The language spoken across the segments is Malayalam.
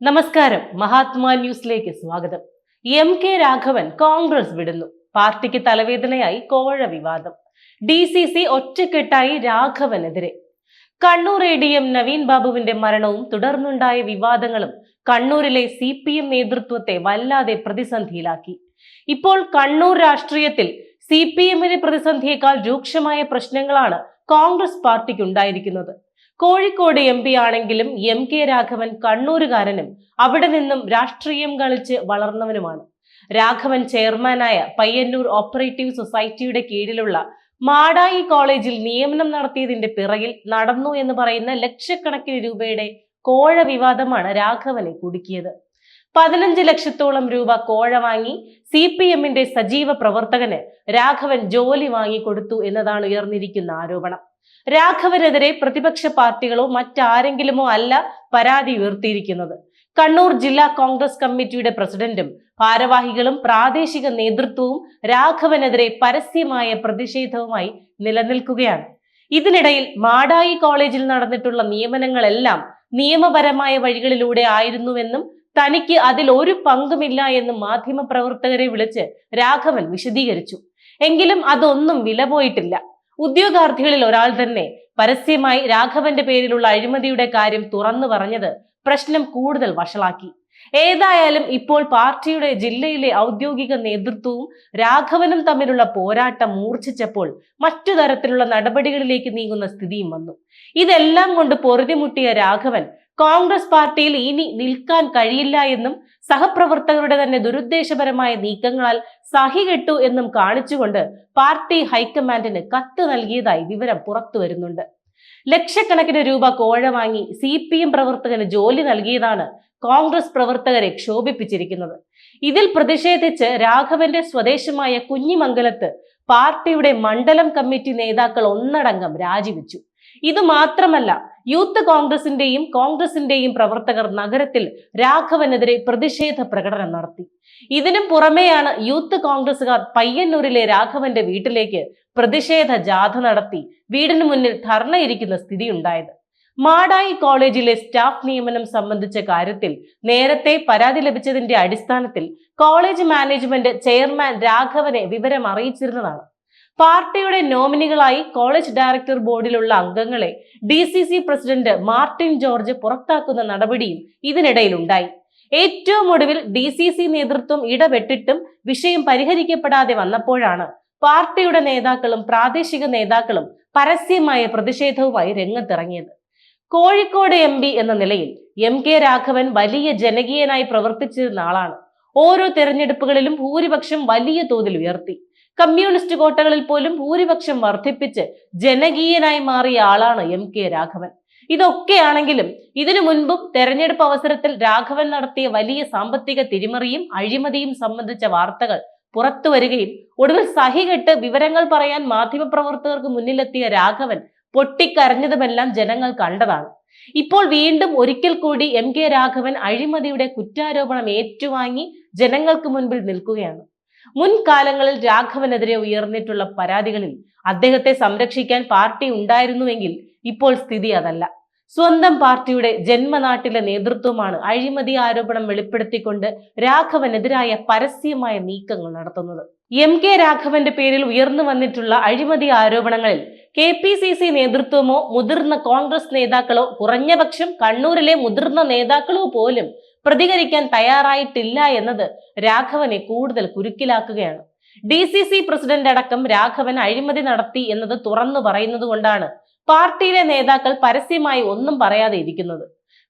നമസ്കാരം. മഹാത്മാ ന്യൂസിലേക്ക് സ്വാഗതം. എം കെ രാഘവൻ കോൺഗ്രസ് വിടുന്നു. പാർട്ടിക്ക് തലവേദനയായി കോഴ വിവാദം. ഡി സി സി ഒറ്റക്കെട്ടായി രാഘവനെതിരെ. Kannur A D M Naveen ബാബുവിന്റെ മരണവും തുടർന്നുണ്ടായ വിവാദങ്ങളും കണ്ണൂരിലെ സി പി എം നേതൃത്വത്തെ വല്ലാതെ പ്രതിസന്ധിയിലാക്കി. ഇപ്പോൾ കണ്ണൂർ രാഷ്ട്രീയത്തിൽ സി പി എമ്മിന്റെ പ്രതിസന്ധിയേക്കാൾ രൂക്ഷമായ പ്രശ്നങ്ങളാണ് കോൺഗ്രസ് പാർട്ടിക്ക് ഉണ്ടായിരിക്കുന്നത് കോഴിക്കോട് എം പി ആണെങ്കിലും എം കെ രാഘവൻ കണ്ണൂരുകാരനും അവിടെ നിന്നും രാഷ്ട്രീയം കളിച്ച് വളർന്നവനുമാണ്. രാഘവൻ ചെയർമാനായ പയ്യന്നൂർ ഓപ്പറേറ്റീവ് സൊസൈറ്റിയുടെ കീഴിലുള്ള മാടായി കോളേജിൽ നിയമനം നടത്തിയതിന്റെ പിറകിൽ നടന്നു എന്ന് പറയുന്ന ലക്ഷക്കണക്കിന് രൂപയുടെ കോഴ വിവാദമാണ് രാഘവനെ കുടുക്കിയത്. പതിനഞ്ച് ലക്ഷത്തോളം രൂപ കോഴ വാങ്ങി സി പി എമ്മിന്റെ സജീവ പ്രവർത്തകന് രാഘവൻ ജോലി വാങ്ങിക്കൊടുത്തു എന്നതാണ് ഉയർന്നിരിക്കുന്ന ആരോപണം. രാഘവനെതിരെ പ്രതിപക്ഷ പാർട്ടികളോ മറ്റാരെങ്കിലുമോ അല്ല പരാതി ഉയർത്തിയിരിക്കുന്നത്. കണ്ണൂർ ജില്ലാ കോൺഗ്രസ് കമ്മിറ്റിയുടെ പ്രസിഡന്റും ഭാരവാഹികളും പ്രാദേശിക നേതൃത്വവും രാഘവനെതിരെ പരസ്യമായ പ്രതിഷേധവുമായി നിലനിൽക്കുകയാണ്. ഇതിനിടയിൽ മാടായി കോളേജിൽ നടന്നിട്ടുള്ള നിയമനങ്ങളെല്ലാം നിയമപരമായ വഴികളിലൂടെ ആയിരുന്നുവെന്നും തനിക്ക് അതിൽ ഒരു പങ്കുമില്ല എന്ന് മാധ്യമപ്രവർത്തകരെ വിളിച്ച് രാഘവൻ വിശദീകരിച്ചു. എങ്കിലും അതൊന്നും വില പോയിട്ടില്ല ഉദ്യോഗാർത്ഥികളിൽ ഒരാൾ തന്നെ പരസ്യമായി രാഘവന്റെ പേരിലുള്ള അഴിമതിയുടെ കാര്യം തുറന്നു പറഞ്ഞത് പ്രശ്നം കൂടുതൽ വഷളാക്കി. ഏതായാലും ഇപ്പോൾ പാർട്ടിയുടെ ജില്ലയിലെ ഔദ്യോഗിക നേതൃത്വവും രാഘവനും തമ്മിലുള്ള പോരാട്ടം മൂർച്ഛിച്ചപ്പോൾ മറ്റു തരത്തിലുള്ള നടപടികളിലേക്ക് നീങ്ങുന്ന സ്ഥിതിയും വന്നു. ഇതെല്ലാം കൊണ്ട് പൊറുതിമുട്ടിയ രാഘവൻ കോൺഗ്രസ് പാർട്ടിയിൽ ഇനി നിൽക്കാൻ കഴിയില്ല എന്നും സഹപ്രവർത്തകരുടെ തന്നെ ദുരുദ്ദേശപരമായ നീക്കങ്ങളാൽ സഹികെട്ടു എന്നും കാണിച്ചുകൊണ്ട് പാർട്ടി ഹൈക്കമാൻഡിന് കത്ത് നൽകിയതായി വിവരം പുറത്തു വരുന്നുണ്ട്. ലക്ഷക്കണക്കിന് രൂപ കോഴ വാങ്ങി സി പി എം പ്രവർത്തകന് ജോലി നൽകിയതാണ് കോൺഗ്രസ് പ്രവർത്തകരെ ക്ഷോഭിപ്പിച്ചിരിക്കുന്നത്. ഇതിൽ പ്രതിഷേധിച്ച് രാഘവന്റെ സ്വദേശമായ കുഞ്ഞിമംഗലത്ത് പാർട്ടിയുടെ മണ്ഡലം കമ്മിറ്റി നേതാക്കൾ ഒന്നടങ്കം രാജിവെച്ചു. ഇത് മാത്രമല്ല യൂത്ത് കോൺഗ്രസിന്റെയും കോൺഗ്രസിന്റെയും പ്രവർത്തകർ നഗരത്തിൽ രാഘവനെതിരെ പ്രതിഷേധ പ്രകടനം നടത്തി. ഇതിനും പുറമെയാണ് യൂത്ത് കോൺഗ്രസുകാർ പയ്യന്നൂരിലെ രാഘവന്റെ വീട്ടിലേക്ക് പ്രതിഷേധ ജാഥ നടത്തി വീടിന് മുന്നിൽ ധർണയിരിക്കുന്ന സ്ഥിതിയുണ്ടായത്. മാടായി കോളേജിലെ സ്റ്റാഫ് നിയമനം സംബന്ധിച്ച കാര്യത്തിൽ നേരത്തെ പരാതി ലഭിച്ചതിന്റെ അടിസ്ഥാനത്തിൽ കോളേജ് മാനേജ്മെന്റ് ചെയർമാൻ രാഘവനെ വിവരം അറിയിച്ചിരുന്നതാണ്. പാർട്ടിയുടെ നോമിനികളായി കോളേജ് ഡയറക്ടർ ബോർഡിലുള്ള അംഗങ്ങളെ D C C president Martin George പുറത്താക്കുന്ന നടപടിയും ഇതിനിടയിലുണ്ടായി. ഏറ്റവും ഒടുവിൽ ഡി സി സി നേതൃത്വം ഇടപെട്ടിട്ടും വിഷയം പരിഹരിക്കപ്പെടാതെ വന്നപ്പോഴാണ് പാർട്ടിയുടെ നേതാക്കളും പ്രാദേശിക നേതാക്കളും പരസ്യമായ പ്രതിഷേധവുമായി രംഗത്തിറങ്ങിയത്. കോഴിക്കോട് എം എന്ന നിലയിൽ എം കെ രാഘവൻ വലിയ ജനകീയനായി പ്രവർത്തിച്ചിരുന്ന ആളാണ്. ഓരോ തെരഞ്ഞെടുപ്പുകളിലും ഭൂരിപക്ഷം വലിയ തോതിൽ ഉയർത്തി. കമ്മ്യൂണിസ്റ്റ് കോട്ടകളിൽ പോലും ഭൂരിപക്ഷം വർദ്ധിപ്പിച്ച് ജനകീയനായി മാറിയ ആളാണ് എം കെ രാഘവൻ. ഇതൊക്കെയാണെങ്കിലും ഇതിനു മുൻപും തെരഞ്ഞെടുപ്പ് അവസരത്തിൽ രാഘവൻ നടത്തിയ വലിയ സാമ്പത്തിക തിരിമറിയും അഴിമതിയും സംബന്ധിച്ച വാർത്തകൾ പുറത്തു വരികയും ഒടുവിൽ സഹികെട്ട് വിവരങ്ങൾ പറയാൻ മാധ്യമപ്രവർത്തകർക്ക് മുന്നിലെത്തിയ രാഘവൻ പൊട്ടിക്കരഞ്ഞതുമെല്ലാം ജനങ്ങൾ കണ്ടതാണ്. ഇപ്പോൾ വീണ്ടും ഒരിക്കൽ കൂടി എം കെ രാഘവൻ അഴിമതിയുടെ കുറ്റാരോപണം ഏറ്റുവാങ്ങി ജനങ്ങൾക്ക് മുൻപിൽ നിൽക്കുകയാണ്. മുൻകാലങ്ങളിൽ രാഘവനെതിരെ ഉയർന്നിട്ടുള്ള പരാതികളിൽ അദ്ദേഹത്തെ സംരക്ഷിക്കാൻ പാർട്ടി ഉണ്ടായിരുന്നുവെങ്കിൽ ഇപ്പോൾ സ്ഥിതി അതല്ല. സ്വന്തം പാർട്ടിയുടെ ജന്മനാട്ടിലെ നേതൃത്വമാണ് അഴിമതി ആരോപണം വെളിപ്പെടുത്തിക്കൊണ്ട് രാഘവനെതിരായ പരസ്യമായ നീക്കങ്ങൾ നടത്തുന്നത്. എം കെ രാഘവന്റെ പേരിൽ ഉയർന്നു വന്നിട്ടുള്ള അഴിമതി ആരോപണങ്ങളിൽ കെ പി സി സി നേതൃത്വമോ മുതിർന്ന കോൺഗ്രസ് നേതാക്കളോ കുറഞ്ഞപക്ഷം കണ്ണൂരിലെ മുതിർന്ന നേതാക്കളോ പോലും പ്രതികരിക്കാൻ തയ്യാറായിട്ടില്ല എന്നത് രാഘവനെ കൂടുതൽ കുരുക്കിലാക്കുകയാണ്. ഡി സി സി പ്രസിഡന്റ് അടക്കം രാഘവൻ അഴിമതി നടത്തി എന്നത് തുറന്നു പറയുന്നത് കൊണ്ടാണ് പാർട്ടിയിലെ നേതാക്കൾ പരസ്യമായി ഒന്നും പറയാതെ ഇരിക്കുന്നത്.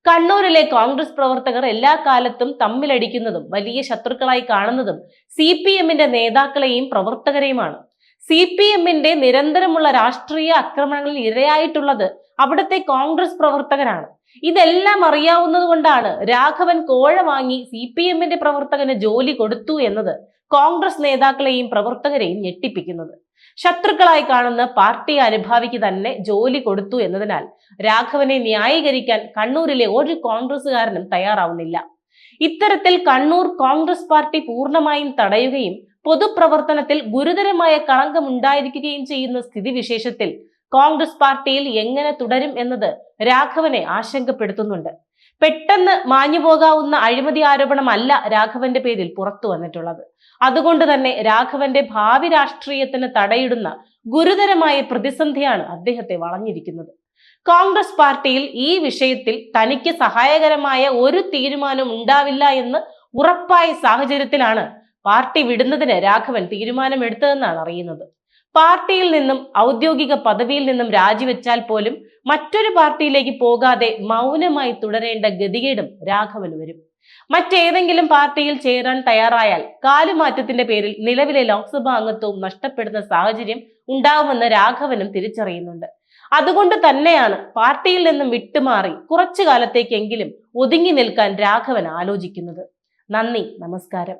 കണ്ണൂരിലെ കോൺഗ്രസ് പ്രവർത്തകർ എല്ലാ കാലത്തും തമ്മിലടിക്കുന്നതും വലിയ ശത്രുക്കളായി കാണുന്നതും സി പി എമ്മിന്റെ നേതാക്കളെയും പ്രവർത്തകരെയുമാണ്. സി പി എമ്മിന്റെ നിരന്തരമുള്ള രാഷ്ട്രീയ ആക്രമണങ്ങളിൽ ഇരയായിട്ടുള്ളത് അവിടുത്തെ കോൺഗ്രസ് പ്രവർത്തകരാണ്. ഇതെല്ലാം അറിയാവുന്നത് കൊണ്ടാണ് രാഘവൻ കോഴ വാങ്ങി സി പി എമ്മിന്റെ പ്രവർത്തകന് ജോലി കൊടുത്തു എന്നത് കോൺഗ്രസ് നേതാക്കളെയും പ്രവർത്തകരെയും ഞെട്ടിപ്പിക്കുന്നത്. ശത്രുക്കളായി കാണുന്ന പാർട്ടി അനുഭാവിക്ക് തന്നെ ജോലി കൊടുത്തു എന്നതിനാൽ രാഘവനെ ന്യായീകരിക്കാൻ കണ്ണൂരിലെ ഒരു കോൺഗ്രസുകാരനും തയ്യാറാവുന്നില്ല. ഇത്തരത്തിൽ കണ്ണൂർ കോൺഗ്രസ് പാർട്ടി പൂർണമായും തടയുകയും പൊതുപ്രവർത്തനത്തിൽ ഗുരുതരമായ കളങ്കമുണ്ടായിരിക്കുകയും ചെയ്യുന്ന സ്ഥിതിവിശേഷത്തിൽ കോൺഗ്രസ് പാർട്ടിയിൽ എങ്ങനെ തുടരും എന്നത് രാഘവനെ ആശങ്കപ്പെടുത്തുന്നുണ്ട്. പെട്ടെന്ന് മാഞ്ഞു പോകാവുന്ന അഴിമതി ആരോപണമല്ല രാഘവന്റെ പേരിൽ പുറത്തു വന്നിട്ടുള്ളത്. അതുകൊണ്ട് തന്നെ രാഘവന്റെ ഭാവി രാഷ്ട്രീയത്തിന് തടയിടുന്ന ഗുരുതരമായ പ്രതിസന്ധിയാണ് അദ്ദേഹത്തെ വളഞ്ഞിരിക്കുന്നത്. കോൺഗ്രസ് പാർട്ടിയിൽ ഈ വിഷയത്തിൽ തനിക്ക് സഹായകരമായ ഒരു തീരുമാനം ഉണ്ടാവില്ല എന്ന് ഉറപ്പായ സാഹചര്യത്തിലാണ് പാർട്ടി വിടുന്നതിന് രാഘവൻ തീരുമാനമെടുത്തതെന്നാണ് അറിയുന്നത്. പാർട്ടിയിൽ നിന്നും ഔദ്യോഗിക പദവിയിൽ നിന്നും രാജിവെച്ചാൽ പോലും മറ്റൊരു പാർട്ടിയിലേക്ക് പോകാതെ മൗനമായി തുടരേണ്ട ഗതികേടും രാഘവന് വരും. മറ്റേതെങ്കിലും പാർട്ടിയിൽ ചേരാൻ തയ്യാറായാൽ കാലുമാറ്റത്തിന്റെ പേരിൽ നിലവിലെ ലോക്സഭാ അംഗത്വവും നഷ്ടപ്പെടുന്ന സാഹചര്യം ഉണ്ടാവുമെന്ന് രാഘവനും തിരിച്ചറിയുന്നുണ്ട്. അതുകൊണ്ട് തന്നെയാണ് പാർട്ടിയിൽ നിന്നും വിട്ടുമാറി കുറച്ചു കാലത്തേക്കെങ്കിലും ഒതുങ്ങി നിൽക്കാൻ രാഘവൻ ആലോചിക്കുന്നത്. നന്ദി നമസ്കാരം.